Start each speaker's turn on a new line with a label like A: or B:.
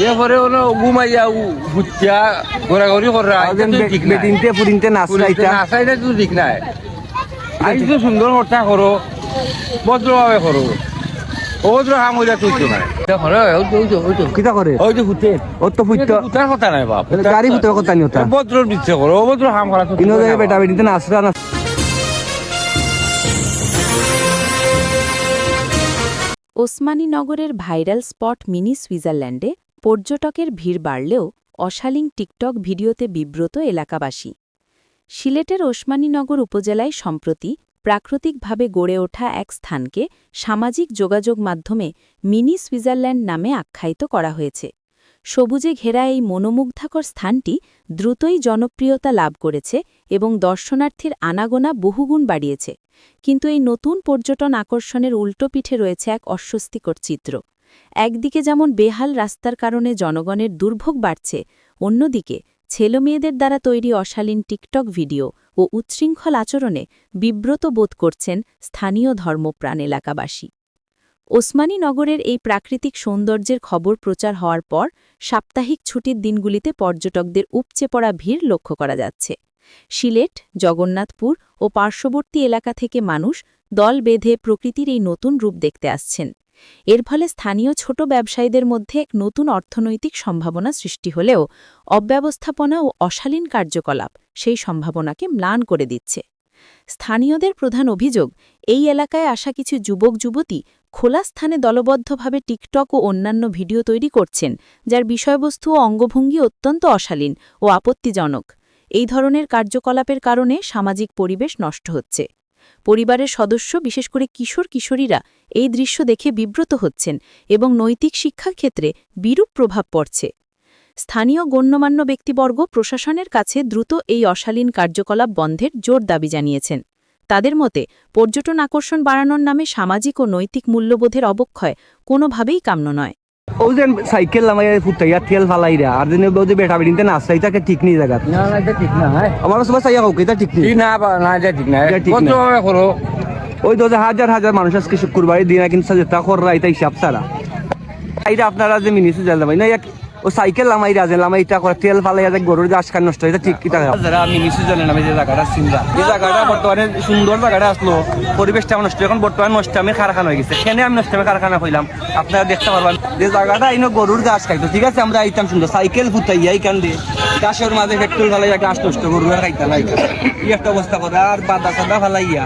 A: এরপরে ঘুমাইয়া ঘুরছা ঘোরাঘুরি করা
B: বেদিনতে পুদিনতে
A: নাচাইটা তো ঠিক নাই। আজ তো সুন্দর করো ভদ্রভাবে করো অভদ্র তো
B: কিতা করে
A: ওই যে হুতে
B: ওর তো ফুটতো
A: কথা নাই বাপ।
B: গাড়ি কথা
A: ভদ্র দিচ্ছে করো অভদ্র কাম করা
B: বেটা বেদিনতে নাচরা না
C: ওসমানীনগরের ভাইরাল স্পট মিনি সুইজারল্যান্ডে পর্যটকের ভিড় বাড়লেও অশালীন টিকটক ভিডিওতে বিব্রত এলাকাবাসী। সিলেটের ওসমানীনগর উপজেলায় সম্প্রতি প্রাকৃতিকভাবে গড়ে ওঠা এক স্থানকে সামাজিক যোগাযোগ মাধ্যমে মিনি সুইজারল্যান্ড নামে আখ্যায়িত করা হয়েছে। সবুজে ঘেরা এই মনোমুগ্ধকর স্থানটি দ্রুতই জনপ্রিয়তা লাভ করেছে এবং দর্শনার্থীর আনাগোনা বহুগুণ বাড়িয়েছে। কিন্তু এই নতুন পর্যটন আকর্ষণের উল্টো পিঠে রয়েছে এক অস্বস্তিকর চিত্র। একদিকে যেমন বেহাল রাস্তার কারণে জনগণের দুর্ভোগ বাড়ছে, অন্যদিকে ছেলেমেয়েদের দ্বারা তৈরি অশালীন টিকটক ভিডিও ও উচ্ছৃঙ্খল আচরণে বিব্রত বোধ করছেন স্থানীয় ধর্মপ্রাণ এলাকাবাসী। ওসমানী নগরের এই প্রাকৃতিক সৌন্দর্যের খবর প্রচার হওয়ার পর সাপ্তাহিক ছুটির দিনগুলিতে পর্যটকদের উপচে পড়া ভিড় লক্ষ্য করা যাচ্ছে। সিলেট, জগন্নাথপুর ও পার্শ্ববর্তী এলাকা থেকে মানুষ দল বেঁধে প্রকৃতির এই নতুন রূপ দেখতে আসছেন। এর ফলে স্থানীয় ছোট ব্যবসায়ীদের মধ্যে এক নতুন অর্থনৈতিক সম্ভাবনা সৃষ্টি হলেও অব্যবস্থাপনা ও অশালীন কার্যকলাপ সেই সম্ভাবনাকে ম্লান করে দিচ্ছে। স্থানীয়দের প্রধান অভিযোগ, এই এলাকায় আসা কিছু যুবক যুবতী খোলা স্থানে দলবদ্ধভাবে টিকটক ও অন্যান্য ভিডিও তৈরি করছেন, যার বিষয়বস্তু ও অঙ্গভঙ্গি অত্যন্ত অশালীন ও আপত্তিজনক। এই ধরনের কার্যকলাপের কারণে সামাজিক পরিবেশ নষ্ট হচ্ছে। পরিবারের সদস্য, বিশেষ করে কিশোর কিশোরীরা, এই দৃশ্য দেখে বিব্রত হচ্ছেন এবং নৈতিক শিক্ষার ক্ষেত্রে বিরূপ প্রভাব পড়ছে। স্থানীয় গণ্যমান্য ব্যক্তিবর্গ প্রশাসনের কাছে দ্রুত এই অশালীন কার্যকলাপ বন্ধের জোর দাবি জানিয়েছেন। তাদের মতে, পর্যটন আকর্ষণ বাড়ানোর নামে সামাজিক ও নৈতিক মূল্যবোধের অবক্ষয় কোনোভাবেই কাম্য নয়।
B: ও যে সাইকেল আমাকে ফুটাইয়া তেল ফালাইরা আর যেন বউ যে বেটা বেদিনতে নাচরা এটাকে ঠিক নেই জায়গা
A: না না এটা ঠিক নাই
B: আমার সবাই সাইয়া হোক এটা ঠিক নেই
A: না না এটা ঠিক না
B: এটা ঠিক
A: না। করো
B: ওই তো হাজার হাজার মানুষ আজকে শুক্রবার দিন কিন্তু যেটা কররা এটা হিসাব ছাড়া এইটা আপনারা যে মিনিসে জাল লামাই না ও সাইকেল লামাই রাজে, লামাই এটা করে তেল ফালাইয়া যে গরুর যে আশকার নষ্ট এটা ঠিক কিটা যারা মিনিসে জানে নামে যে জায়গাটা চিন্তা এই জায়গাটা বর্তমানে সুন্দর জায়গাটা আসলো, পরিবেশটা নষ্ট এখন বর্তমানে নষ্ট আমি কারখানা হয়ে গেছে। কেন আমি নষ্ট আমি কারখানা হইলাম, আপনারা দেখতে পারবেন। যে জায়গাটা ইনো গরুর গাছ খাইতো, ঠিক আছে, আমরা আইতাম সুন্দর, সাইকেল ফুটাইয়া এইখান দিয়ে। গাছের মাঝে পেট্রোল ফালাইয়া গাছ নষ্ট গরুর খাইতাম এই একটা অবস্থা করে, আর বাদা সাদা ফালাইয়া।